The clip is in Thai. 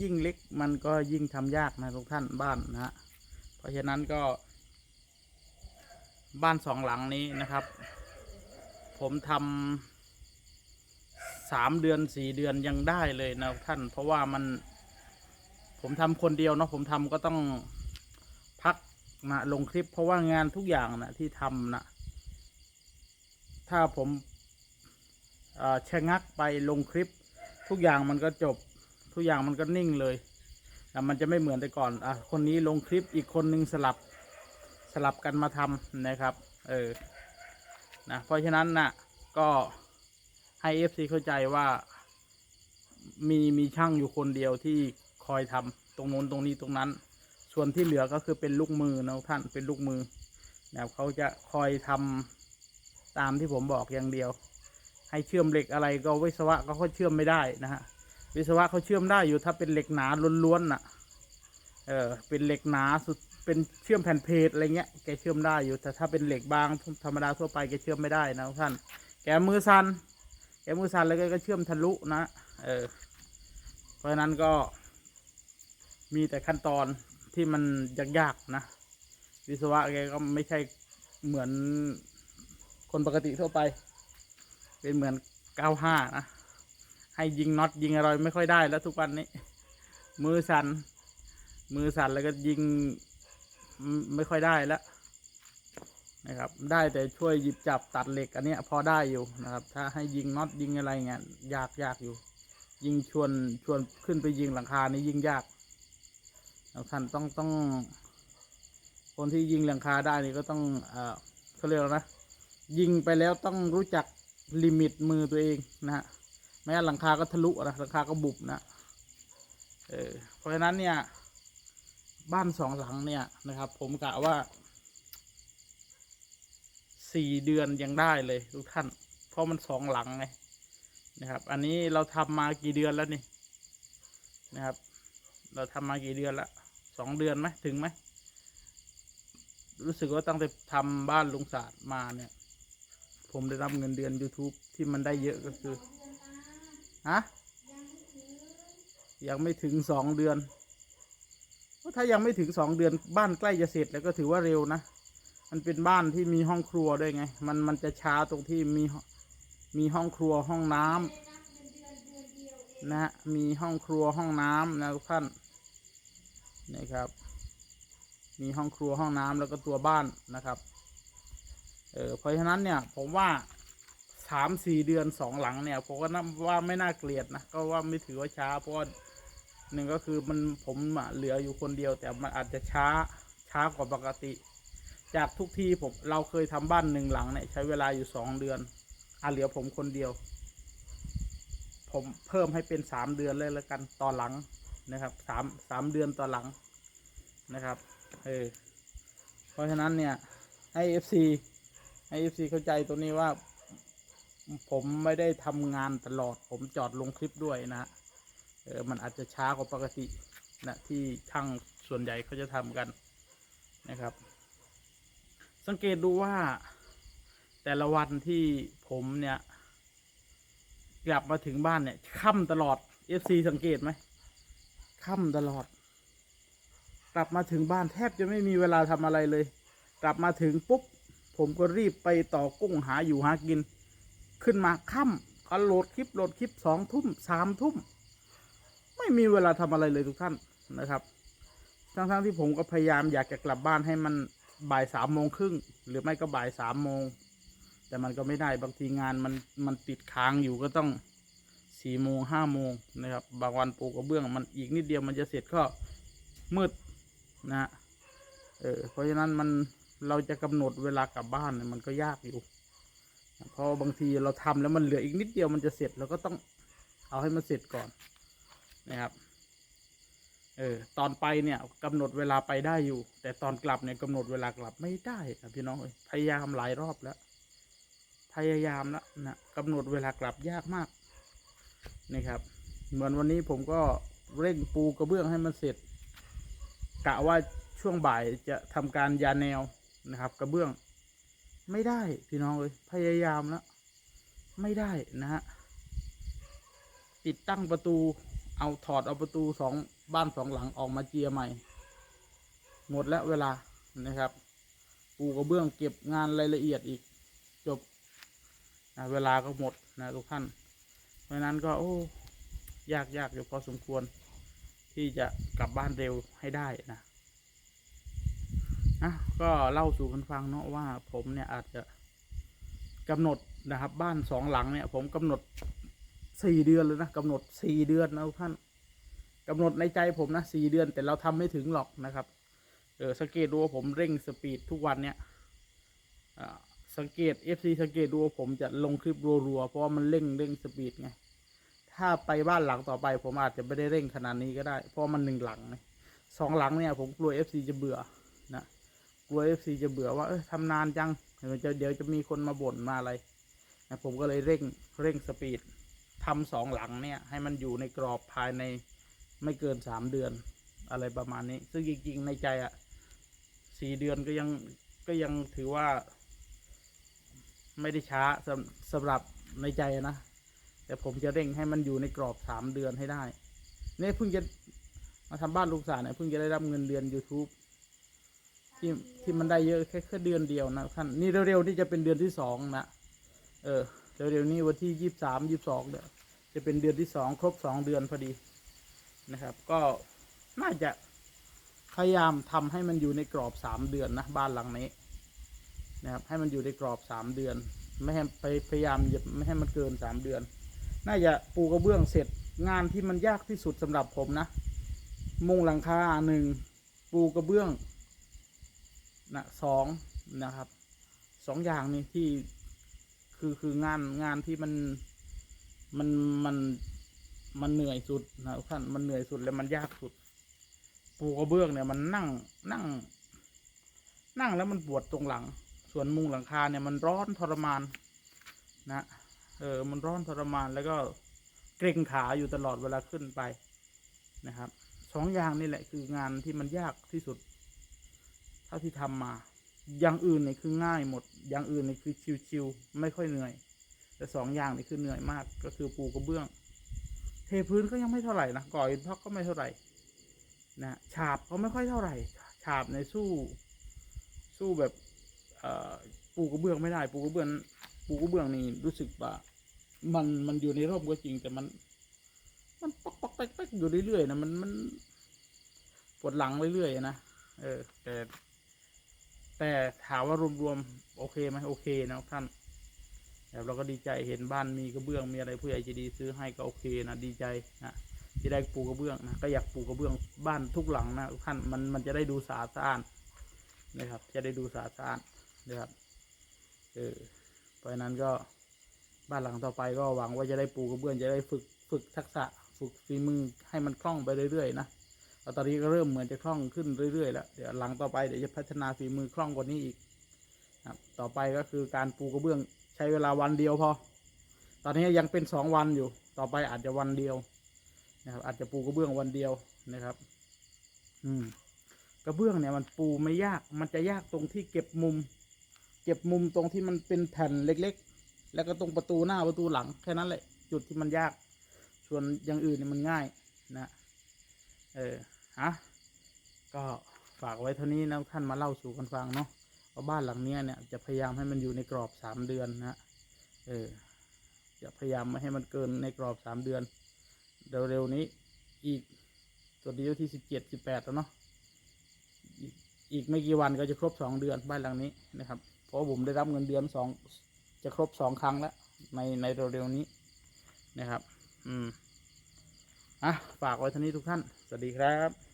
ยิ่งเล็กมันก็ยิ่งทำยากนะทุกท่านบ้านนะฮะเพราะฉะนั้นก็ บ้านสองหลังนี้นะครับ ผมทำสามเดือนสี่เดือนยังได้เลยนะท่าน เพราะว่ามันผมทำคนเดียวเนาะผมทำก็ต้องพักนะลงคลิป เพราะว่างานทุกอย่างนะที่ทำนะถ้าผมเอ่อชะงักไปลงคลิปทุกอย่างมันก็จบ ทุกอย่างมันก็นิ่งเลยแต่มันจะไม่เหมือนแต่ก่อนอะคนนี้ลงคลิปอีกคนนึงสลับสลับกันมาทำนะครับ เออนะเพราะฉะนั้นนะ่ะก็ให้เอฟซีเข้าใจว่ามีมีช่างอยู่คนเดียวที่คอยทำตรงโน้นตรงนี้ตรงนั้น ส่วนที่เหลือก็คือเป็นลูกมือนะท่านเป็นลูกมือนะครับเขาจะคอยทำตามที่ผมบอกอย่างเดียว ให้เชื่อมเหล็กอะไรก็วิศวะก็เขาเชื่อมไม่ได้นะฮะ วิศวะเขาเชื่อมได้อยู่ถ้าเป็นเหล็กหนาล้วนๆน่ะ เออ เป็นเหล็กหนาสุดเป็นเชื่อมแผ่นเพจอะไรเงี้ยแกเชื่อมได้อยู่แต่ถ้าเป็นเหล็กบางธรรมดาทั่วไปแกเชื่อมไม่ได้นะท่าน แกมือสันแกมือสันแล้วแกก็เชื่อมทะลุนะเออเพราะฉะนั้นก็มีแต่ขั้นตอนที่มันยากๆนะ วิศวะแกก็ไม่ใช่เหมือนคนปกติทั่วไป เป็นเหมือนเก้าห้านะ ให้ยิงน็อตยิงอะไรไม่ค่อยได้แล้วทุกวันนี้ มือสันมือสั่นแล้วก็ยิงไม่ค่อยได้แล้วนะครับ ได้แต่ช่วยหยิบจับตัดเหล็กอันนี้พอได้อยู่นะครับ ถ้าให้ยิงน็อตยิงอะไรเงี้ยยากยากอยู่ ยิงชวนชวนขึ้นไปยิงหลังคานี่ยิงยากท่านต้องต้อง คนที่ยิงหลังคาได้นี่ก็ต้องเออเขาเรียกนะ ยิงไปแล้วต้องรู้จักลิมิตมือตัวเองนะฮะ ไม่งั้นหลังคาก็ทะลุนะหลังคาก็บุบนะเออเพราะฉะนั้นเนี่ย บ้านสองหลังเนี่ยนะครับ ผมกะว่าสี่เดือนยังได้เลยทุกท่าน เพราะมันสองหลังไงนะครับ อันนี้เราทำมากี่เดือนแล้วนี่นะครับ เราทำมากี่เดือนละสองเดือนไหมถึงไหมรู้สึกว่าตั้งแต่ทำบ้านลุงศาสตร์มาเนี่ย ผมได้รับเงินเดือน YouTube ที่มันได้เยอะก็คือ ฮะยังไม่ถึงสองเดือนถ้ายังไม่ถึงสองเดือนบ้านใกล้จะเสร็จแล้วก็ถือว่าเร็วนะ มันเป็นบ้านที่มีห้องครัวด้วยไง มันมันจะช้าตรงที่มีมีห้องครัวห้องน้ำนะฮะมีห้องครัวห้องน้ำนะทุกท่านนะครับ มีห้องครัวห้องน้ำแล้วก็ตัวบ้านนะครับเออเพราะฉะนั้นเนี่ยผมว่า สามสี่เดือนสองหลังเนี่ยผมก็นับว่าไม่น่าเกลียดนะก็ว่าไม่ถือว่าช้าเพราะหนึ่งก็คือมันผมเหลืออยู่คนเดียว แต่มันอาจจะช้าช้ากว่าปกติ จากทุกที่ผมเราเคยทำบ้านหนึ่งหลังเนี่ยใช้เวลาอยู่สองเดือนอะเหลือผมคนเดียว ผมเพิ่มให้เป็นสามเดือนเลยแล้วกันต่อหลังนะครับสามสามเดือนต่อหลังนะครับเออเพราะฉะนั้นเนี่ยให้เอฟซีให้เอฟซีเข้าใจตัวนี้ว่า ผมไม่ได้ทำงานตลอด ผมจอดลงคลิปด้วยนะฮะเออมันอาจจะช้ากว่าปกตินะที่ช่างส่วนใหญ่เขาจะทำกันนะครับ สังเกตดูว่าแต่ละวันที่ผมเนี่ยกลับมาถึงบ้านเนี่ยค่ำตลอด FC สังเกตไหมค่ำตลอด กลับมาถึงบ้านแทบจะไม่มีเวลาทำอะไรเลย กลับมาถึงปุ๊บ ผมก็รีบไปต่อกุ้งหาอยู่หากิน ขึ้นมาค่ำก็โหลดคลิปโหลดคลิปสองทุ่มสามทุ่ม ไม่มีเวลาทำอะไรเลยทุกท่านนะครับ ทั้งๆที่ผมก็พยายามอยากจะกลับบ้านให้มันบ่ายสามโมงครึ่งหรือไม่ก็บ่ายสามโมง แต่มันก็ไม่ได้บางทีงานมันมันติดค้างอยู่ก็ต้องสี่โมงห้าโมงนะครับ บางวันปูกระเบื้องมันอีกนิดเดียวมันจะเสร็จก็มืดนะเออเพราะฉะนั้นมันเราจะกำหนดเวลากลับบ้านเนี่ยมันก็ยากอยู่ พราะบางทีเราทำแล้วมันเหลืออีกนิดเดียวมันจะเสร็จเราก็ต้องเอาให้มันเสร็จก่อนนะครับ เออตอนไปเนี่ยกำหนดเวลาไปได้อยู่ แต่ตอนกลับเนี่ยกำหนดเวลากลับไม่ได้ครับพี่น้องพยายามหลายรอบแล้ว พยายามแล้วนะกำหนดเวลากลับยากมากนะครับ เหมือนวันนี้ผมก็เร่งปูกระเบื้องให้มันเสร็จกะว่าช่วงบ่ายจะทำการยาแนวนะครับ กระเบื้อง ไม่ได้พี่น้องเลยพยายามแล้ว ไม่ได้นะฮะติดตั้งประตูเอาถอดเอาประตูสองบ้านสองหลังออกมาเจียใหม่ หมดแล้วเวลานะครับ ปูกระเบื้องเก็บงานรายละเอียดอีก จบนะเวลาก็หมดนะทุกท่าน เพราะฉะนั้นก็โอ้ยากยากอยู่พอสมควร ที่จะกลับบ้านเร็วให้ได้นะ นะก็เล่าสู่กันฟังเนาะว่าผมเนี่ยอาจจะกำหนดนะครับ บ้านสองหลังเนี่ย ผมกำหนดสี่เดือนเลยนะกำหนดสี่เดือนนะท่านกำหนดในใจผมนะสี่เดือน แต่เราทำไม่ถึงหรอกนะครับเออสังเกตดูว่าผมเร่งสปีดทุกวันเนี่ยสังเกต FC สังเกตดูว่าผมจะลงคลิปรัวๆเพราะว่ามันเร่งเร่งสปีดไงถ้าไปบ้านหลังต่อไป ผมอาจจะไม่ได้เร่งขนาดนี้ก็ได้ เพราะมันหนึ่งหลังนะสองหลังเนี่ยผมกลัว FC จะเบื่อนะ กลัว FC จะเบื่อว่าเออทำนานจังเดี๋ยวจะเดี๋ยวจะมีคนมาบ่นมาอะไรนะผมก็เลยเร่งเร่งสปีดทำสองหลังเนี่ยให้มันอยู่ในกรอบภายในไม่เกินสามเดือนอะไรประมาณนี้ ซึ่งจริงๆในใจอะสี่เดือนก็ยังก็ยังถือว่า ไม่ได้ช้าสำสำหรับในใจนะ แต่ผมจะเร่งให้มันอยู่ในกรอบสามเดือนให้ได้เนี่ยเพิ่งจะมาทำบ้านลูกสาวเนี่ยเพิ่งจะได้รับเงินเดือน YouTube ที่ที่มันได้เยอะแค่แค่เดือนเดียวนะท่านนี่เร็วๆนี่จะเป็นเดือนที่สองนะเออเร็วๆนี้วันที่ยี่สามยี่สองเนี่ยจะเป็นเดือนที่สองครบสองเดือนพอดีนะครับ ก็น่าจะพยายามทำให้มันอยู่ในกรอบสามเดือนนะบ้านหลังนี้นะครับให้มันอยู่ในกรอบสามเดือน ไม่ให้ไปพยายามอย่าไม่ให้มันเกินสามเดือน น่าจะปูกระเบื้องเสร็จงานที่มันยากที่สุดสำหรับผมนะ มุงหลังคาหนึ่งปูกระเบื้อง นะสองนะครับสองอย่างนี้ที่คือคืองานงานที่มันมันมันมันเหนื่อยสุดนะท่านมันเหนื่อยสุดและมันยากสุด ปูกระเบื้องเนี่ยมันนั่งนั่ง นั่งแล้วมันปวดตรงหลัง ส่วนมุงหลังคาเนี่ยมันร้อนทรมานนะเออมันร้อนทรมานแล้วก็เกร็งขาอยู่ตลอดเวลาขึ้นไปนะครับสองอย่างนี่แหละคืองานที่มันยากที่สุด เท่าที่ทำมา อย่างอื่นเนี่ยคือง่ายหมด อย่างอื่นเนี่ยคือชิวๆไม่ค่อยเหนื่อย แต่สองอย่างนี่คือเหนื่อยมาก ก็คือปูกระเบื้อง เทพื้นก็ยังไม่เท่าไหร่นะก่ออิฐบล็อกก็ไม่เท่าไหร่นะฉาบก็ไม่ค่อยเท่าไหร่ ฉาบในสู้ สู้แบบปูกระเบื้องไม่ได้ ปูกระเบื้องปูกระเบื้องนี่รู้สึกว่ามันมันอยู่ในร่มก็จริงแต่มัน มันปอกปอกแป๊กแป๊กอยู่เรื่อยๆนะมันมันปวดหลังเรื่อยๆนะเออแต่ แต่ถามว่ารวมๆโอเคไหมโอเคนะท่านแต่เราก็ดีใจเห็นบ้านมีกระเบื้องมีอะไรผู้ใหญ่ใจะดีซื้อให้ก็โอเคนะดีใจนะที่ได้ปูกระเบื้องนะก็อยากปูกระเบื้องบ้านทุกหลังนะท่านมันมันจะได้ดูสะอาดสะอานนะครับ จะได้ดูสะอาดสะอานนะครับเออเพราะนั้นก็บ้านหลังต่อไปก็หวังว่าจะได้ปูกระเบื้องจะได้ฝึกฝึกทักษะฝึกฝีมือให้มันคล่องไปเรื่อยๆนะ แล้วตอนนี้ก็เริ่มเหมือนจะคล่องขึ้นเรื่อยๆแล้วเดี๋ยวหลังต่อไปเดี๋ยวจะพัฒนาฝีมือคล่องกว่านี้อีกนะครับต่อไปก็คือการปูกระเบื้องใช้เวลาวันเดียวพอ ตอนนี้ยังเป็นสองวันอยู่ ต่อไปอาจจะวันเดียวนะครับ อาจจะปูกระเบื้องวันเดียวนะครับ อืมกระเบื้องเนี่ยมันปูไม่ยาก มันจะยากตรงที่เก็บมุม เก็บมุมตรงที่มันเป็นแผ่นเล็ก ๆ แล้วก็ตรงประตูหน้าประตูหลังแค่นั้นแหละ จุดที่มันยาก ส่วนอย่างอื่นเนี่ยมันง่ายนะ เออะก็ฝากไว้เท่านี้นะท่านมาเล่าสู่กันฟังเนาะว่าบ้านหลังเนี้ยเนี่ยจะพยายามให้มันอยู่ในกรอบสามเดือนนะเออจะพยายามไม่ให้มันเกินในกรอบสามเดือนเร็วๆนี้อีกตัวนี้วันที่สิบเจ็ดสิบแปดแล้วเนาะอีกอีกไม่กี่วันก็จะครบสองเดือนบ้านหลังนี้นะครับเพราะผมได้รับเงินเดือนสองจะครบสองครั้งแล้วในในเร็วๆนี้นะครับ อืมอะฝากไว้เท่านี้ทุกท่าน สวัสดีครับ